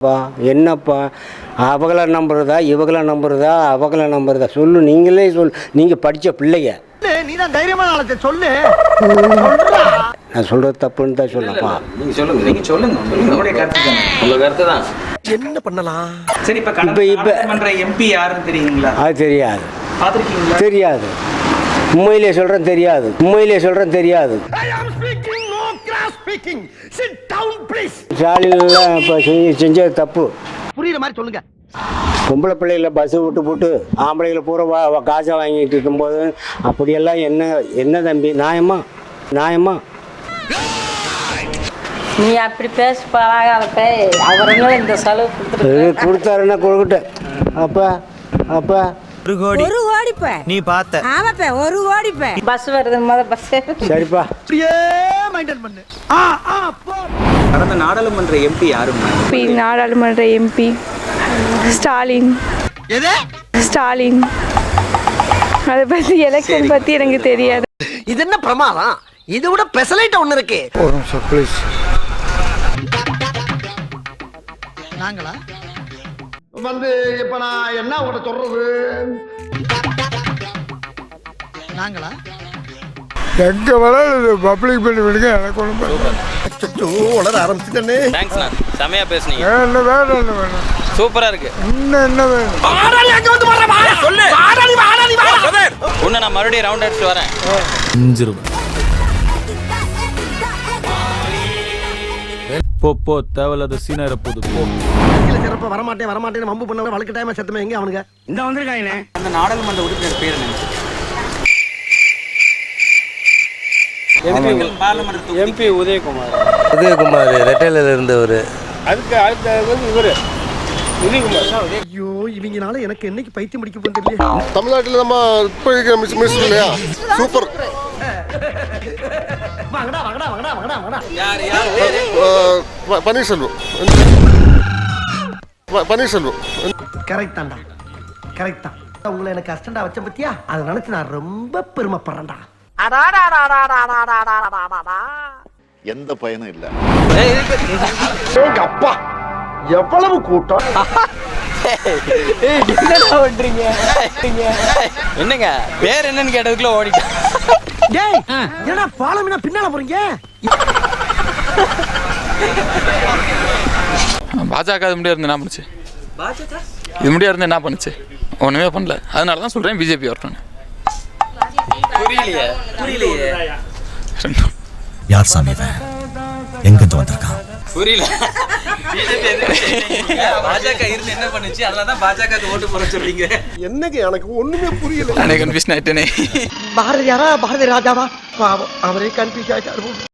பா என்னப்பா? அவங்கள நம்புறதா? இவங்கள நம்புறதா? அவங்கள நம்புறதா? சொல்லு நீங்களே சொல் நீங்கள் படித்த பிள்ளைங்க நீ தான் தைரியமான ஆளத்தை சொல்லு. நான் சொல்கிறது தப்புன்னு தான் சொல்லப்பா நீங்க சொல்லுங்க நீங்க சொல்லுங்க. சொல்லுங்க உங்களுடைய கருத்து தானே? உங்க கருத்து தான். என்ன பண்ணலாம்? சரி இப்ப இப்ப- எம்பி யாருன்னு தெரியுங்களா? அது தெரியாது. தெரியாது. உண்மையிலே சொல்கிறேன் தெரியாது. உண்மையிலே சொல்கிறேன் தெரியாது. ஸ்பீக்கிங் சிட் டவுன் ப்ளீஸ் ஸ்டாலின்லாம் இப்போ செஞ்சது தப்பு. புரியுற மாதிரி சொல்லுங்க. பொம்பளை பிள்ளைகளை பஸ்ஸு விட்டு போட்டு ஆம்பளைகளை பூரா வா காசை வாங்கிட்டு இருக்கும்போது அப்படியெல்லாம் என்ன என்ன தம்பி? நியாயமா? நியாயமா? நீ அப்படி பேசி பழகாத பேய் அவருங்களும் இந்த செலவு கொடுத்துட்டு கொடுத்தாருன்னா கொடுக்கட்டும். அப்பா அப்பா. ஒரு கோடி. ஒரு கோடிப்ப. நீ பார்த்த. ஆமாப்ப ஒரு கோடிப்ப. பஸ் வருது முத பஸ் சரிப்பா. அப்படியே. மெயின்டைன் பண்ணு. ஆ ஆ போ. கடந்த நாடாளுமன்ற எம்பி யாருங்க எம்பி நாடாளுமன்ற எம்பி ஸ்டாலின். எது? ஸ்டாலின். அதை பற்றி எலெக்ஷன் பற்றி எனக்கு தெரியாது. இது என்ன பிரமாதம்? இது விட பெசலைட் ஒண்ணு இருக்கு. ஒரு நிமிஷம் ப்ளீஸ் நாங்களா? வந்து இப்ப நான் என்ன உங்கள்ட்ட சொல்றது? நாங்களா? எங்க வேணாலும் பப்ளிக் பண்ணி விடுங்க எனக்கு ஒன்றும் வளர ஆரம்பிச்சுட்டே தேங்க்ஸ்ண்ணா செமையா பேசுனீங்க. என்ன வேணும் என்ன வேணும்? சூப்பரா இருக்கு. இன்னும் என்ன வேணும்? உன்னை நான் மறுபடியும் ரவுண்ட் அடிச்சுட்டு வரேன். போ போ தேவையில்லாத சீனாயிர போது போ. சிறப்பா வரமாட்டேன் வரமாட்டேன் வம்பு பண்ண வழக்கு டைம் சத்தமே எங்க அவனுங்க? இந்த வந்திருக்காங்களே அந்த நாடாளுமன்ற உறுப்பினர் பேர் என்ன? எம்பி உதயகுமார். உதயகுமார் ரெட்டையில இருந்தவர். அதுக்கு அடுத்த இவர். உதயகுமார். ஐயோ இவங்கனால எனக்கு என்னைக்கு பைத்தியம் முடிக்க தமிழ்நாட்டில் நம்ம இப்போ இருக்கிற மிஸ் மிஸ் இல்லையா? சூப்பர். பன்னீர்செல்வம். பன்னீர்செல்வம். கரெக்ட் தான்டா. கரெக்ட் தான். உங்களை எனக்கு அஸ்டண்டா வச்ச பத்தியா? அதை நினைச்சு நான் ரொம்ப பெருமைப்படுறேன்டா. எந்த பயனும் இல்லை எங்க அப்பா எவ்வளவு கூட்டம் என்னங்க பேர் என்னன்னு கேட்டதுக்குள்ள ஓடிட்டேன் டேய் என்னடா பாலமினா பின்னால போறீங்க பாஜக அது முடியாது இருந்து என்ன பண்ணுச்சு இது முடியாது இருந்து என்ன பண்ணுச்சு ஒண்ணுமே பண்ணல அதனால தான் சொல்றேன் பிஜேபி வரட்டும் புரியலையே. புரியலையே. யார் சாமி இவன் எங்கிருந்து வந்திருக்கான்? புரியல. பாஜக இருந்து என்ன பண்ணுச்சு? அதனால தான் பாஜக ஓட்டு போட சொல்றீங்க. என்னங்க எனக்கு ஒண்ணுமே புரியல. அன்னைக்கு கன்ஃபியூஷன் ஆயிட்டேனே. பாரதியாரா பாரதி ராஜாவா பாவம் அவரே கன்ஃபியூஸ் ஆயிட்டாரு